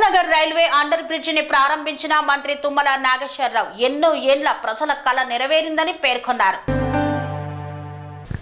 Sarathinagar railway under బ్రిడ్జ్ని ప్రారంభించిన మంత్రి తుమ్మల నాగేశ్వరరావు ఎన్నో ఏండ్ల ప్రజల కళ నెరవేరిందని పేర్కొన్నారు.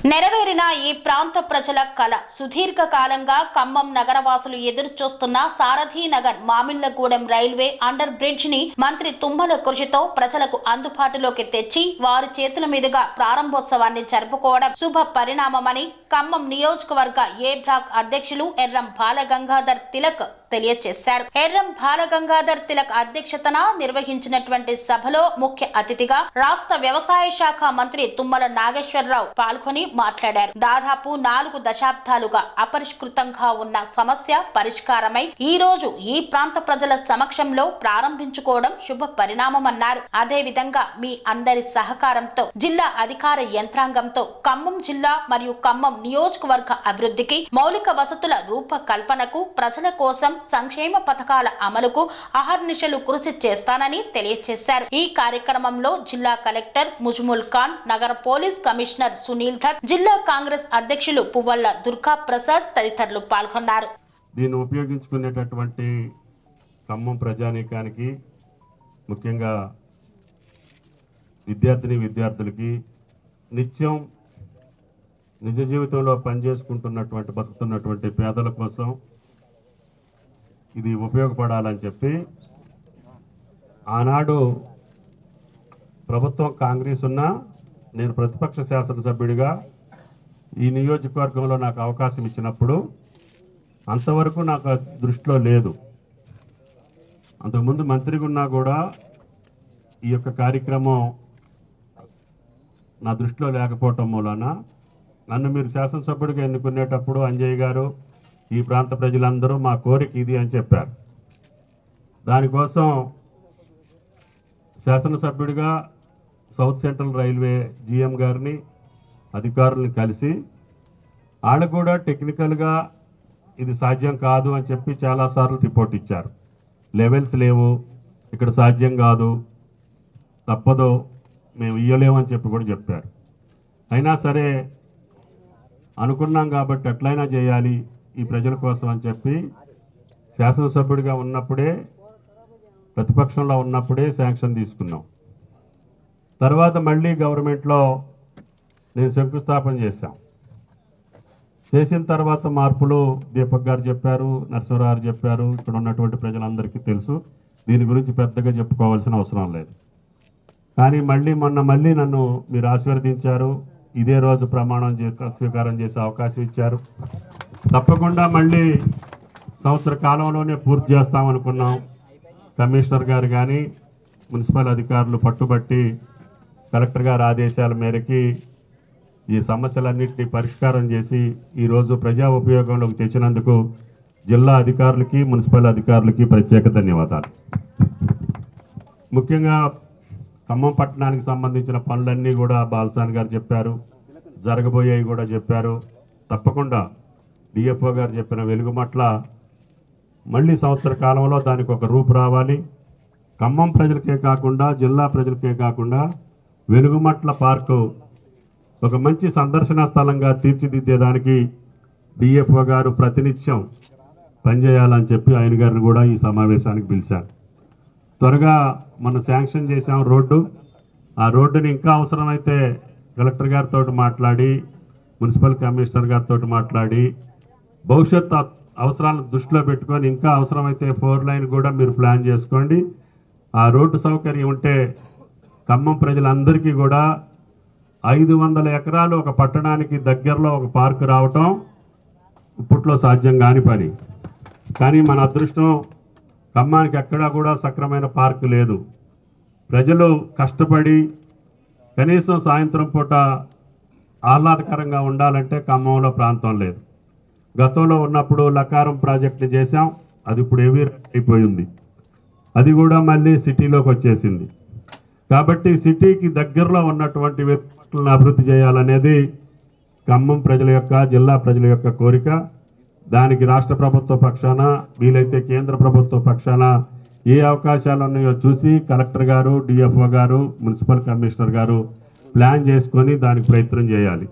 నెరవేరిన ఈ ప్రాంత ప్రజల కళ సుదీర్ఘ కాలంగా ఖమ్మం నగరవాసులు ఎదురు చూస్తున్న సారథి నగర్ మామిళ్ళగూడెం రైల్వే అండర్ బ్రిడ్జ్ని మంత్రి తుమ్మల కృషితో ప్రజలకు అందుబాటులోకి తెచ్చి వారి చేతుల మీదుగా ప్రారంభోత్సవాన్ని జరుపుకోవడం శుభ పరిణామమని ఖమ్మం నియోజకవర్గ ఏ బ్లాక్ అధ్యక్షులు ఎర్రం బాలగంగాధర్ తిలక్ తెలియజేశారు ఎర్రం బాలగంగాధర్ తిలక్ అధ్యక్షతన నిర్వహించినటువంటి సభలో ముఖ్య అతిథిగా రాష్ట్ర వ్యవసాయ శాఖ మంత్రి తుమ్మల నాగేశ్వరరావు పాల్గొని మాట్లాడారు. దాదాపు నాలుగు దశాబ్దాలుగా అపరిష్కృతంగా ఉన్న సమస్య పరిష్కారమై ఈ రోజు ఈ ప్రాంత ప్రజల సమక్షంలో ప్రారంభించుకోవడం శుభ పరిణామమన్నారు. అదే విధంగా మీ అందరి సహకారంతో జిల్లా అధికార యంత్రాంగంతో ఖమ్మం జిల్లా మరియు ఖమ్మం నియోజకవర్గ అభివృద్ధికి మౌలిక వసతుల రూపకల్పనకు ప్రజల కోసం సంక్షేమ పథకాల అమలుకు అహర్నిశలు కృషి చేస్తానని తెలియజేశారు ఈ కార్యక్రమంలో జిల్లా కలెక్టర్ ముజ్ముల్ ఖాన్ నగర పోలీస్ కమిషనర్ సునీల్ దత్ జిల్లా కాంగ్రెస్ అధ్యక్షులు పువ్వల్ల దుర్గా ప్రసాద్ తదితరులు పాల్గొన్నారు. దీన్ని ఉపయోగించుకునేటటువంటి ఖమ్మం ప్రజానీకానికి ముఖ్యంగా విద్యార్థిని విద్యార్థులకి నిత్యం నిజ జీవితంలో పనిచేసుకుంటున్నటువంటి బతుకుతున్నటువంటి పేదల కోసం ఇది ఉపయోగపడాలని చెప్పి ఆనాడు ప్రభుత్వం కాంగ్రెస్ ఉన్నా నేను ప్రతిపక్ష శాసనసభ్యుడిగా ఈ నియోజకవర్గంలో నాకు అవకాశం ఇచ్చినప్పుడు అంతవరకు నాకు దృష్టిలో లేదు. అంతకుముందు మంత్రిగా ఉన్నా కూడా ఈ యొక్క కార్యక్రమం నా దృష్టిలో లేకపోవటం మూలాన నన్ను మీరు శాసనసభ్యుడిగా ఎన్నుకునేటప్పుడు అంజయ్ గారు ఈ ప్రాంత ప్రజలందరూ మా కోరిక ఇది అని చెప్పారు. దానికోసం శాసనసభ్యుడిగా సౌత్ సెంట్రల్ రైల్వే జిఎం గారిని అధికారులను కలిసి వాళ్ళు కూడా టెక్నికల్గా ఇది సాధ్యం కాదు అని చెప్పి చాలాసార్లు రిపోర్ట్ ఇచ్చారు. లెవెల్స్ లేవు ఇక్కడ సాధ్యం కాదు తప్పదు మేము ఇవ్వలేమని చెప్పి కూడా చెప్పారు. అయినా సరే అనుకున్నాం కాబట్టి ఎట్లయినా చేయాలి ఈ ప్రజల కోసం అని చెప్పి శాసనసభ్యుడిగా ఉన్నప్పుడే ప్రతిపక్షంలో ఉన్నప్పుడే శాంక్షన్ తీసుకున్నాం. తర్వాత మళ్ళీ గవర్నమెంట్లో నేను శంకుస్థాపన చేశాం. చేసిన తర్వాత మార్పులు దీపక్ గారు చెప్పారు నరసింహరావు చెప్పారు ఇక్కడ ఉన్నటువంటి ప్రజలందరికీ తెలుసు. దీని గురించి పెద్దగా చెప్పుకోవాల్సిన అవసరం లేదు. కానీ మళ్ళీ మొన్న మళ్ళీ నన్ను మీరు ఆశీర్వదించారు. ఇదే రోజు ప్రమాణం చే స్వీకారం చేసే అవకాశం ఇచ్చారు. తప్పకుండా మళ్ళీ సంవత్సర కాలంలోనే పూర్తి చేస్తామనుకున్నాం కమిషనర్ గారు కానీ మున్సిపల్ అధికారులు పట్టుబట్టి కలెక్టర్ గారి ఆదేశాల మేరకి ఈ సమస్యలన్నింటినీ పరిష్కారం చేసి ఈరోజు ప్రజా ఉపయోగంలోకి తెచ్చినందుకు జిల్లా అధికారులకి మున్సిపల్ అధికారులకి ప్రత్యేక ధన్యవాదాలు. ముఖ్యంగా ఖమ్మం పట్టణానికి సంబంధించిన పనులన్నీ కూడా బాలసాని గారు చెప్పారు. జరగబోయేవి కూడా చెప్పారు. తప్పకుండా డిఎఫ్ఓ గారు చెప్పిన వెలుగుమట్ల మళ్ళీ సంవత్సర కాలంలో దానికి ఒక రూపు రావాలి. ఖమ్మం ప్రజలకే కాకుండా జిల్లా ప్రజలకే కాకుండా వెలుగుమట్ల పార్కు ఒక మంచి సందర్శన స్థలంగా తీర్చిదిద్దేదానికి డిఎఫ్ఓ గారు ప్రతినిత్యం పనిచేయాలని చెప్పి ఆయన గారిని కూడా ఈ సమావేశానికి పిలిచాను త్వరగా మనం శాంక్షన్ చేసాం రోడ్డు. ఆ రోడ్డుని ఇంకా అవసరమైతే కలెక్టర్ గారితో మాట్లాడి మున్సిపల్ కమిషనర్ గారితో మాట్లాడి భవిష్యత్ అవసరాలను దృష్టిలో పెట్టుకొని ఇంకా అవసరమైతే ఫోర్ లైన్ కూడా మీరు ప్లాన్ చేసుకోండి. ఆ రోడ్డు సౌకర్యం ఉంటే ఖమ్మం ప్రజలందరికీ కూడా ఐదు వందల ఎకరాలు ఒక పట్టణానికి దగ్గరలో ఒక పార్కు రావటం ఇప్పట్లో సాధ్యం కాని పని. కానీ మన అదృష్టం ఖమ్మానికి ఎక్కడా కూడా సక్రమైన పార్కు లేదు. ప్రజలు కష్టపడి కనీసం సాయంత్రం పూట ఆహ్లాదకరంగా ఉండాలంటే ఖమ్మంలో ప్రాంతం లేదు. గతంలో ఉన్నప్పుడు లకారం ప్రాజెక్టు చేశాం అది ఇప్పుడు ఏవీ అయిపోయింది. అది కూడా మళ్ళీ సిటీలోకి వచ్చేసింది. కాబట్టి సిటీకి దగ్గరలో ఉన్నటువంటి వ్యక్తులను అభివృద్ధి చేయాలనేది ఖమ్మం ప్రజల యొక్క జిల్లా ప్రజల యొక్క కోరిక. దానికి రాష్ట్ర ప్రభుత్వ పక్షాన వీలైతే కేంద్ర ప్రభుత్వ పక్షాన ఏ అవకాశాలు ఉన్నాయో చూసి కలెక్టర్ గారు డిఎఫ్ఓ గారు మున్సిపల్ కమిషనర్ గారు ప్లాన్ చేసుకొని దానికి ప్రయత్నం చేయాలి.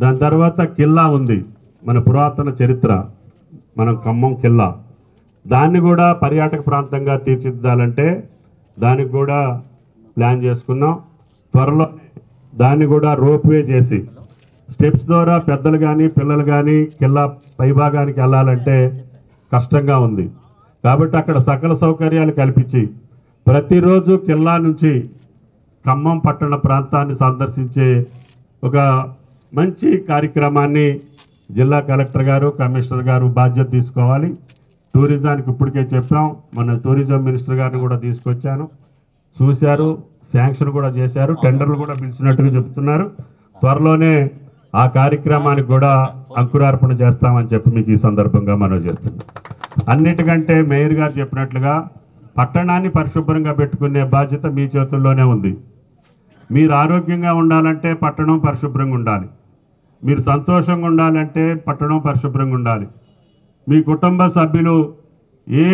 దాని తర్వాత కిల్లా ఉంది. మన పురాతన చరిత్ర మనం ఖమ్మం కిల్లా. దాన్ని కూడా పర్యాటక ప్రాంతంగా తీర్చిదిద్దాలంటే దానికి కూడా ప్లాన్ చేసుకున్నాం. త్వరలో దాన్ని కూడా రోప్వే చేసి. స్టెప్స్ ద్వారా పెద్దలు కానీ పిల్లలు కానీ కిల్లా పైభాగానికి వెళ్ళాలంటే కష్టంగా ఉంది. కాబట్టి అక్కడ సకల సౌకర్యాలు కల్పించి ప్రతిరోజు కిల్లా నుంచి ఖమ్మం పట్టణ ప్రాంతాన్ని సందర్శించే ఒక మంచి కార్యక్రమాన్ని జిల్లా కలెక్టర్ గారు కమిషనర్ గారు బాధ్యత తీసుకోవాలి. టూరిజానికి ఇప్పటికే చెప్పాం. మన టూరిజం మినిస్టర్ గారిని కూడా తీసుకొచ్చాను. చూశారు శాంక్షన్ కూడా చేశారు టెండర్లు కూడా పిలిచినట్టుగా చెప్తున్నారు త్వరలోనే ఆ కార్యక్రమానికి కూడా అంకురార్పణ చేస్తామని చెప్పి మీకు ఈ సందర్భంగా మనం చేస్తున్నాం. అన్నిటికంటే మేయర్ గారు చెప్పినట్లుగా పట్టణాన్ని పరిశుభ్రంగా పెట్టుకునే బాధ్యత మీ చేతుల్లోనే ఉంది. మీరు ఆరోగ్యంగా ఉండాలంటే పట్టణం పరిశుభ్రంగా ఉండాలి. మీరు సంతోషంగా ఉండాలంటే పట్టణం పరిశుభ్రంగా ఉండాలి. మీ కుటుంబ సభ్యులు ఏ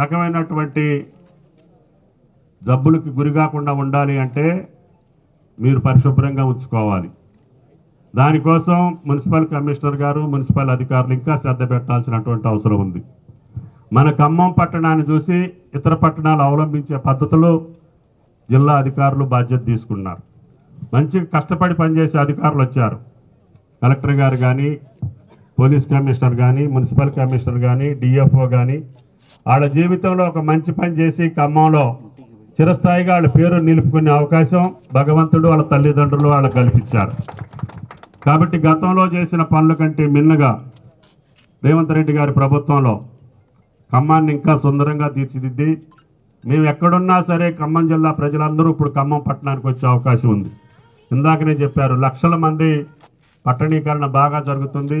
రకమైనటువంటి జబ్బులకి గురి కాకుండా ఉండాలి అంటే మీరు పరిశుభ్రంగా ఉంచుకోవాలి. దానికోసం మున్సిపల్ కమిషనర్ గారు మున్సిపల్ అధికారులు ఇంకా శ్రద్ధ పెట్టాల్సినటువంటి అవసరం ఉంది. మన ఖమ్మం పట్టణాన్ని చూసి ఇతర పట్టణాలు అవలంబించే పద్ధతులు జిల్లా అధికారులు బాధ్యత తీసుకున్నారు. మంచి కష్టపడి పనిచేసే అధికారులు వచ్చారు. కలెక్టర్ గారు కానీ పోలీస్ కమిషనర్ కానీ మున్సిపల్ కమిషనర్ కానీ డిఎఫ్ఓ కానీ వాళ్ళ జీవితంలో ఒక మంచి పని చేసి ఖమ్మంలో చిరస్థాయిగా వాళ్ళ పేరు నిలుపుకునే అవకాశం భగవంతుడు వాళ్ళ తల్లిదండ్రులు వాళ్ళకు కల్పించారు. కాబట్టి గతంలో చేసిన పనుల కంటే మిన్నగా రేవంత్ రెడ్డి గారి ప్రభుత్వంలో ఖమ్మాన్ని ఇంకా సుందరంగా తీర్చిదిద్ది మేము ఎక్కడున్నా సరే ఖమ్మం జిల్లా ప్రజలందరూ ఇప్పుడు ఖమ్మం పట్టణానికి వచ్చే అవకాశం ఉంది. ఇందాకనే చెప్పారు లక్షల మంది పట్టణీకరణ బాగా జరుగుతుంది.